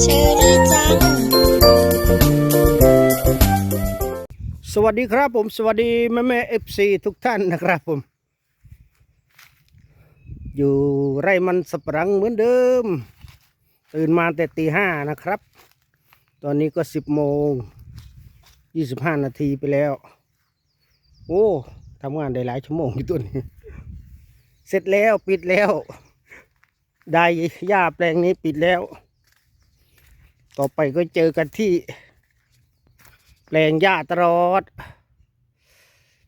เชอรี่จัง สวัสดีครับผม สวัสดีแม่แม่เอฟซีทุกท่านนะครับผม อยู่ไร่มันสับปรังเหมือนเดิม ตื่นมาแต่ตีห้านะครับ ตอนนี้ก็สิบโมงยี่สิบห้านาทีไปแล้ว โอ้ทำงานได้หลายชั่วโมงอยู่ตัวนี้ เสร็จแล้วปิดแล้ว ได้หญ้าแปลงนี้ปิดแล้ว ต่อไปก็เจอกันที่ แปลงหญ้าตลอด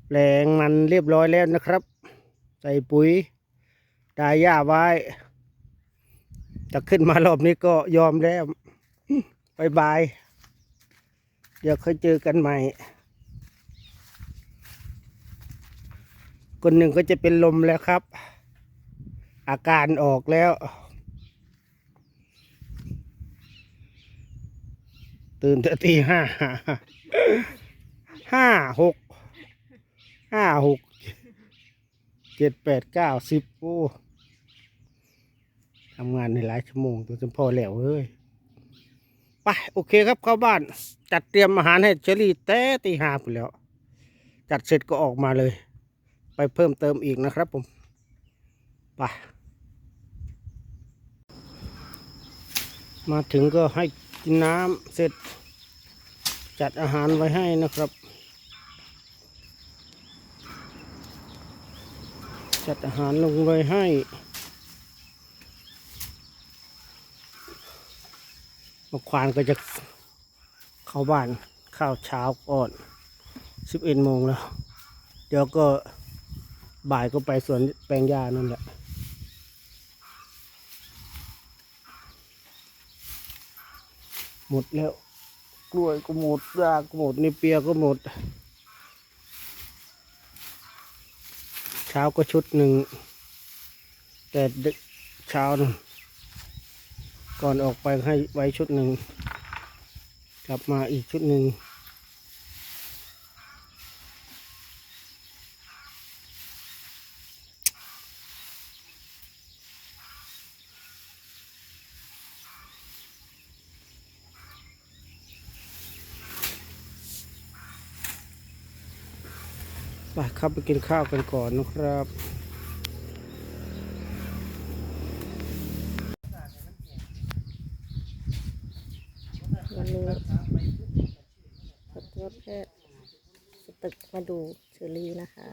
แปลงมันเรียบร้อยแล้วนะครับ ใส่ปุ๋ยไดายหญ้าไว้จะขึ้นมารอบนี้ก็ยอมแล้วบายบาย เดี๋ยวค่อยเจอกันใหม่ คนหนึ่งก็จะเป็นลมแล้วครับ อาการออกแล้ว ตื่นแต่ตีห้าห้าหกห้าหกเจ็ดแปดเก้าสิบโอ้ทำงานในหลายชั่วโมงตัวจนพอแล้วเฮ้ยไปโอเคครับเข้าบ้าน จัดเตรียมอาหารให้เชอรี่แต่ตีห้าไปแล้ว จัดเสร็จก็ออกมาเลย ไปเพิ่มเติมอีกนะครับผมไป มาถึงก็ให้กินน้ำเสร็จ จัดอาหารไว้ให้นะครับ จัดอาหารลงไว้ให้มาควานก็จะเข้าบ้านข้าวเช้าก่อนสิบเอ็ดโมงแล้ว เดี๋ยวก็บ่ายก็ไปสวนแปลงหญ้านั่นแหละ หมดแล้ว กล้วยก็หมดรากก็หมดนี่เปียก็หมด เช้าก็ชุดหนึ่ง แต่ดึกเช้านึงก่อนออกไปให้ไว้ชุดหนึ่ง กลับมาอีกชุดหนึ่ง ไปครับไปกินข้าวกันก่อนนะครับ วันนี้สัตวแพทย์สตึกมาดูเชอรี่นะคะ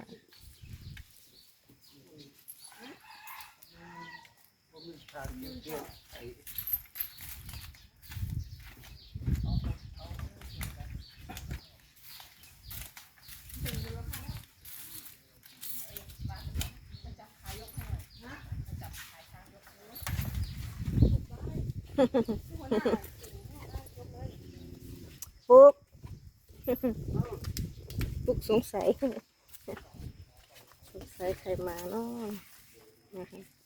ปุ๊กปุ๊กสงสัย สงสัยใครมาเนาะนะคะ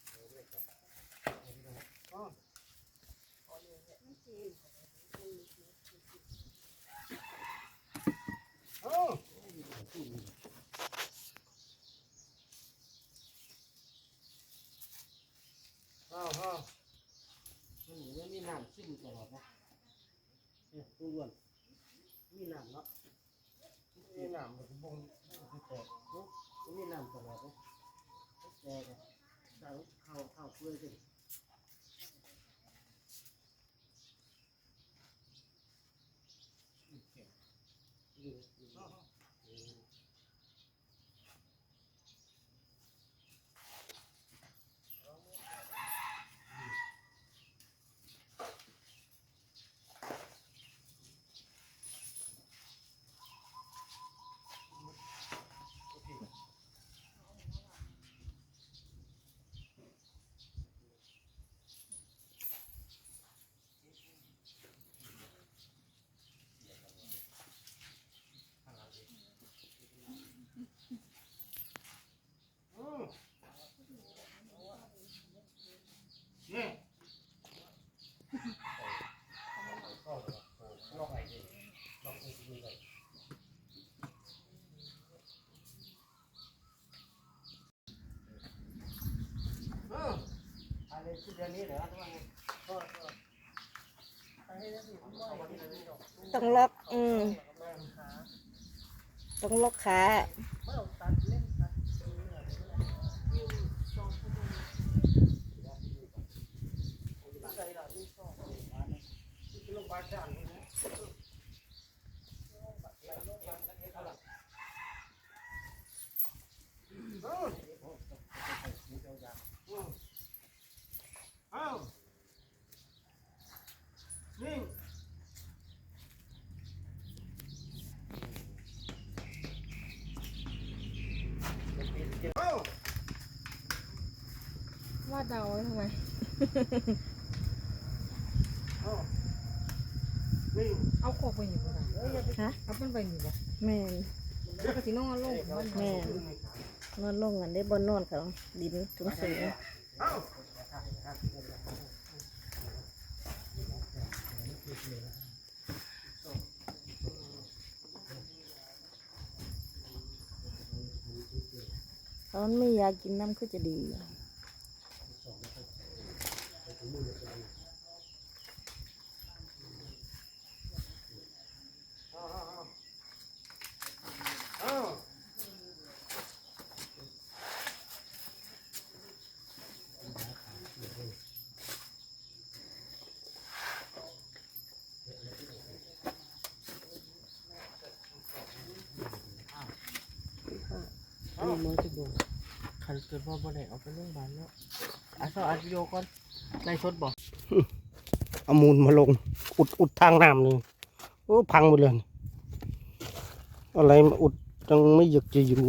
铺在这里。好。 ต้องล็อกอืมต้องล็อกขา อ้าวนิ่งเอ้า ว่าเดาไว้ทำไมเอ้านิ่งเอาขอกไปอยู่บ่ล่ะฮะเอามันไปอยู่บ่แม่นแล้วก็สินอนลงของมันแม่นนอนลงกันได้บนนอนเขาดินสูงสูงเอ้าเขาไม่อยากกินน้ำก็จะดีเอ้าอั นนี้มันสิบ่คันเกิดว่าบ่ได้เอาไปโรงพยาบาลเนาะอะซออัดวิดีโอก่อน ไล่สดบ่เอามูลมาลง อุดอุดทางน้ำเลยโอ้พังหมดเลย อะไรมาอุดยังไม่อยากจะอยู่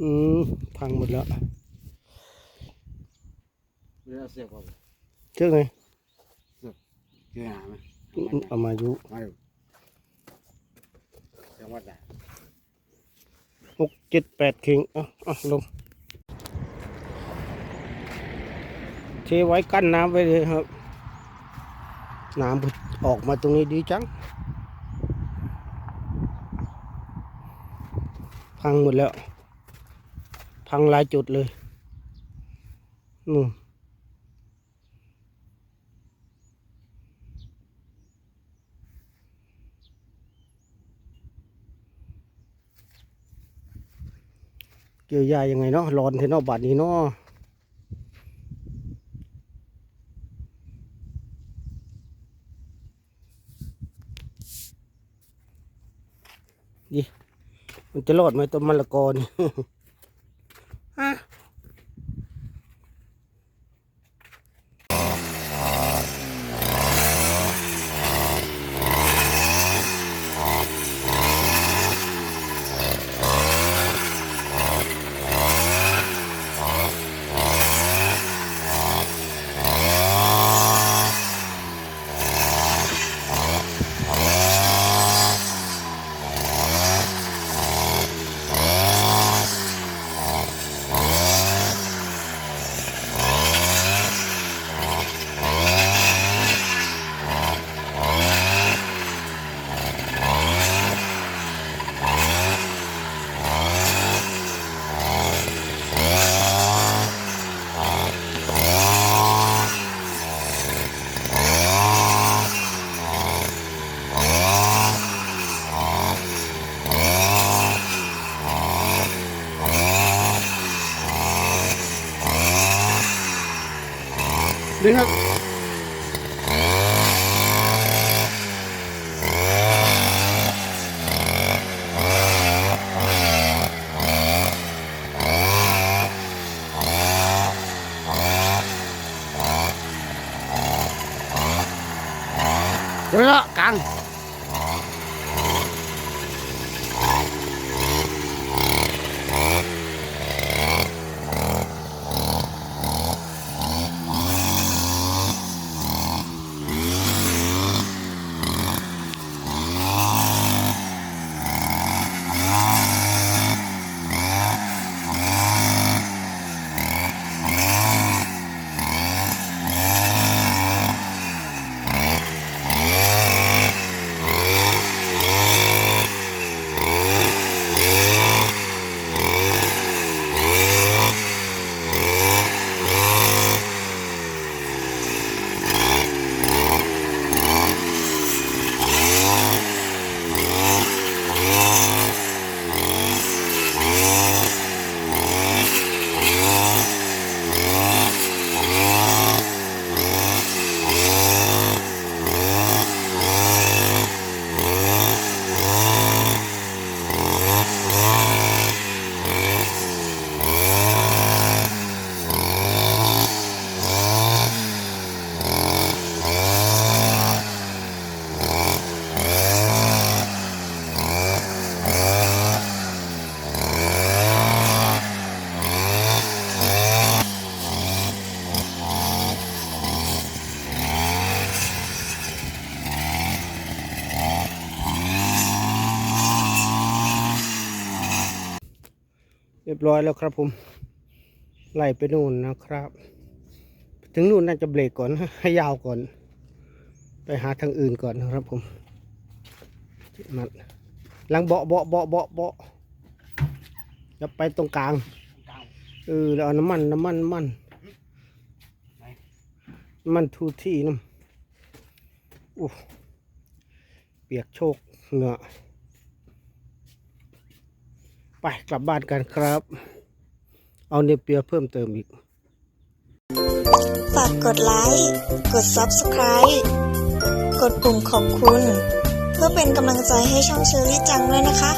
อืมพังหมดแล้วเรือเสียบเอาเชื่อไงเกี่ยหาไหมเอามาอยู่มาดูจังหวัดไหนหกเจ็ดแปดเข่งเอะอะลงเท ไว้กั้นน้ำไว้เลยครับ น้ำออกมาตรงนี้ดีจัง พังหมดแล้ว พังหลายจุดเลยนู่นเกี่ยวยายังไงเนาะร้อนเทนอบาดนี้เนาะ จะรอดไหมต้นมะละกอนี่ ดึงครับ รียบร้อยแล้วครับผมไล่ไปนู่นนะครับ ถึงนู่นน่าจะเบรกก่อนให้ยาวก่อน ไปหาทางอื่นก่อนนะครับผมมันหลังเบาะเบาะเบาะเบาะเบาะจะไปตรงกลางเออแล้วเอาน้ำมันน้ำมันน้ำมันน้ำมันทูที่น้ำอู้เปียกโชกเหงื่อ ไปกลับบ้านกันครับ เอาเนเปียเพิ่มเติมอีก ฝากกดไลค์ กด Subscribe กดปุ่มขอบคุณ เพื่อเป็นกำลังใจให้ช่องเชอรี่จังด้วยนะคะ